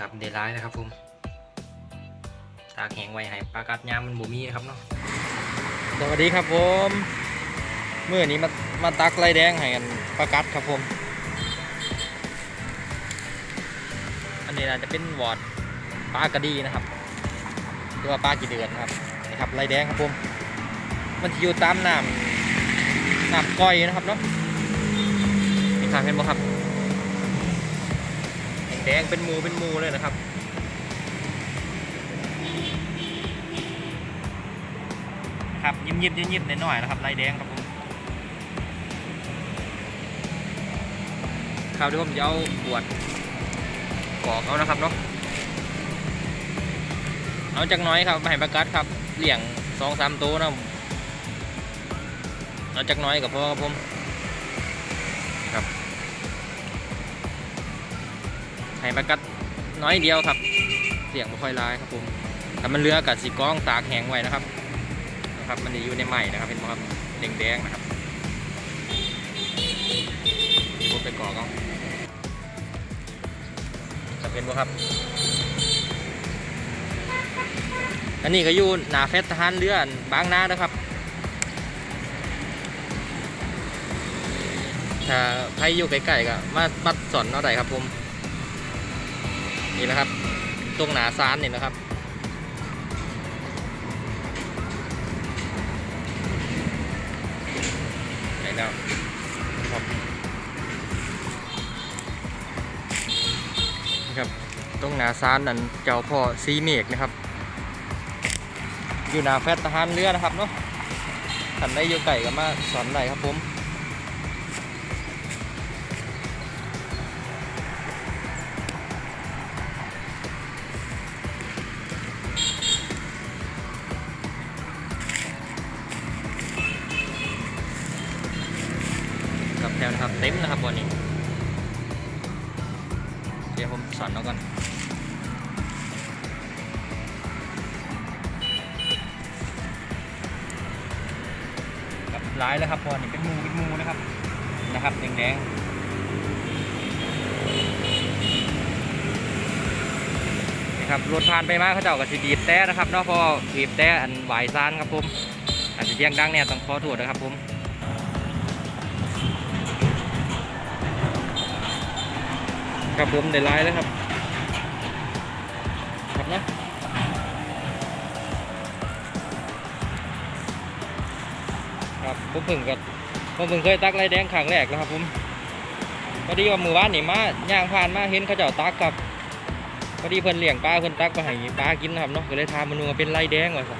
ครับเดร้ายนะครับผมตากแห้งไว้ให้ปลากัดยามมันบ่มีนะครับเนาะสวัสดีครับผมเมื่อนี้มามาตักไรแดงให้กันประกัดครับผม อันนี้อาจจะเป็นวอดปลากระดีนะครับหรือว่าปลากี่เดือนครับนี่ครับไรแดงครับผมมันจะอยู่ตามน้ำน้ำก้อยนะครับเนาะนี่ครับเห็นไหมครับ แดงเป็นมูเป็นมูเลยนะครับครับยิบยิบยิบยิบหน่อยๆนะครับลายแดงครับผมคราวที่ผมจะเอาขวดกอกเอานะครับเนาะเอาจากน้อยครับมาให้ประกัดครับเลี้ยงสองสามตัวนะเอาจากน้อยกับพ่อครับผมครับ ให้ประกัดน้อยเดียวครับเลี้ยงไม่ค่อยร้ายครับผมถ้ามันเรือกับสีกล้องตากแห้งไว้นะครับนะครับมันจะอยู่ในใหม่นะครับเป็นครับแดงๆนะครับพวกไปกรอกเอาจะเป็นบ่ครับ อันนี้ก็อยู่หนาเฟสทหารเรือนบางนานะครับถ้าใครอยู่ใกล้ๆก็มาปัดสอนเอาได้ครับผม นี่นะครับ ตรงหนาซานนี่นะครับ ไหนแล้วครับนะครับตรงหนาซานนั่นเจ้าพ่อซีเมกนะครับ อยู่หนาแฟตทหารเรือนะครับเนาะขันได้อยู่ไก่ก็มาสอนได้ครับผม แถวนะครับ เต็มนะครับวันนี้เดี๋ยวผมสอนเอาก่อนครับร้ายแล้วครับพอนี่เป็นมูเป็นมูนะครับนะครับแดงๆนี่ครับรถผ่านไปมาเขาเจ้ากับสีบีบแต่นะครับเนาะพอบีบแต่อันไหวซานครับผมอาจจะเสียงดังเนี่ยต้องขอโทษนะครับผม ครับผมได้ร้ายแล้วครับครับนะครับผมเพิ่งกับผมเพิ่งเคยตักไรแดงครั้งแรกแล้วครับผมพอดีว่ามือว่านนี่มาย่างผ่านมาเห็นเขาเจ้าตักกับพอดีเพิ่นเลี้ยงปลาเพิ่นตักมาให้ปลากินนะครับเนาะก็เลยทามันว่าเป็นไรแดงว่าซะ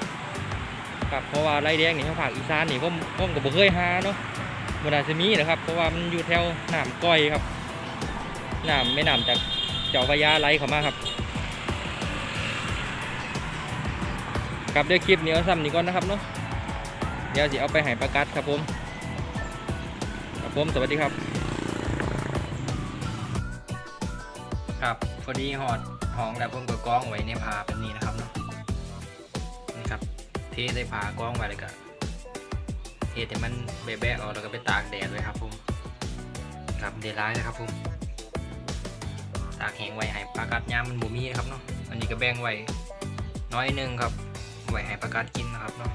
ครับเพราะว่าไรแดงนี่ทางภาคอีสานนี่ผมผมก็บ่เคยหาเนาะบ่น่าจะมีนะครับ เพราะว่ามันอยู่แถวหน้ำก้อยครับ น้ำไม่น้ำจากเจ้าพรยาไหลเข้ามาครับครับดี๋ยคลิปนี้เอาซ้ำนี้ก่อนนะครับเนาะเดี๋ยวจะเอาไปให้ประกัดครับผมครับผมสวัสดีครับ ครับพอดีหอดห้องแล้วผมก็กล้องไว้ในผาแบบนี้นะครับเนาะนี่ครับ เทใส่ผ้ากล้องไว้เลยก็เทแต่มันแบะๆออกแล้วก็ไปตากแดดไว้ครับผมครับเดร้ายนะครับผมากแห้งไว้ให้ปลากัดยามมันบ่มีนะครับเนาะอันนี้ก็แบ่งไว้น้อยนึงครับไว้ให้ปลากัดกินนะครับเนาะ